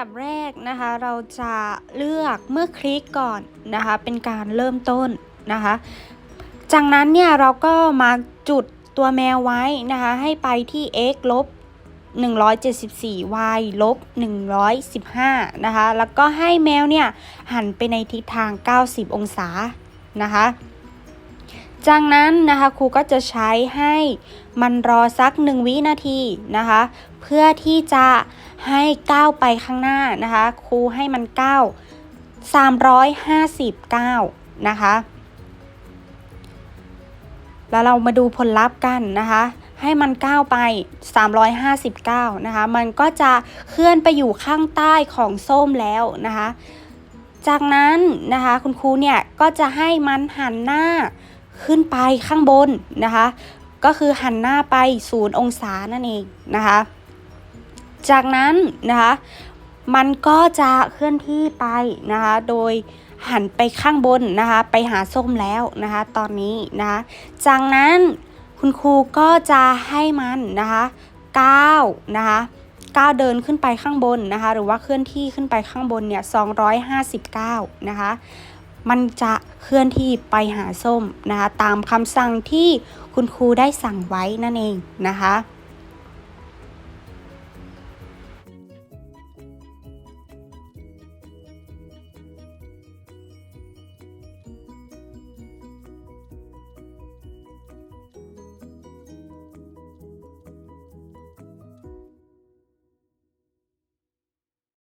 ดับแรกนะคะ เราจะเลือกเมื่อคลิกก่อนนะคะ เป็นการเริ่มต้นนะคะ จากนั้นเนี่ยเราก็มาจุดตัวแมวไว้นะคะ ให้ไปที่ x ลบ174 y ลบ 115 นะคะ แล้วก็ให้แมวเนี่ย หันไปในทิศทาง 90 องศานะคะ จากนั้นนะคะครูก็จะใช้ให้มันรอสัก 1 วินาทีนะคะ เพื่อที่จะให้ก้าวไปข้างหน้านะคะครูให้มันก้าว359 นะคะ แล้วเรามาดูผลลัพธ์กันนะคะ ให้มันก้าวไป 359 นะคะ มันก็จะเคลื่อนไปอยู่ข้างใต้ของส้มแล้วนะคะ จากนั้นนะคะคุณครูเนี่ยก็จะให้มันหันหน้า ขึ้นไปข้างบนนะคะ ก็คือหันหน้าไปศูนย์องศานั่นเองนะคะ จากนั้นนะคะมันก็จะเคลื่อนที่ไปนะคะ โดยหันไปข้างบนนะคะ ไปหาส้มแล้วนะคะ ตอนนี้นะคะ จากนั้นคุณครูก็จะให้มันนะคะก้าวนะคะก้าวเดินขึ้นไปข้างบนนะคะ หรือว่าเคลื่อนที่ขึ้นไปข้างบนเนี่ย259 นะคะ มันจะเคลื่อนที่ไปหาส้มนะคะ ตามคำสั่งที่คุณครูได้สั่งไว้นั่นเองนะคะ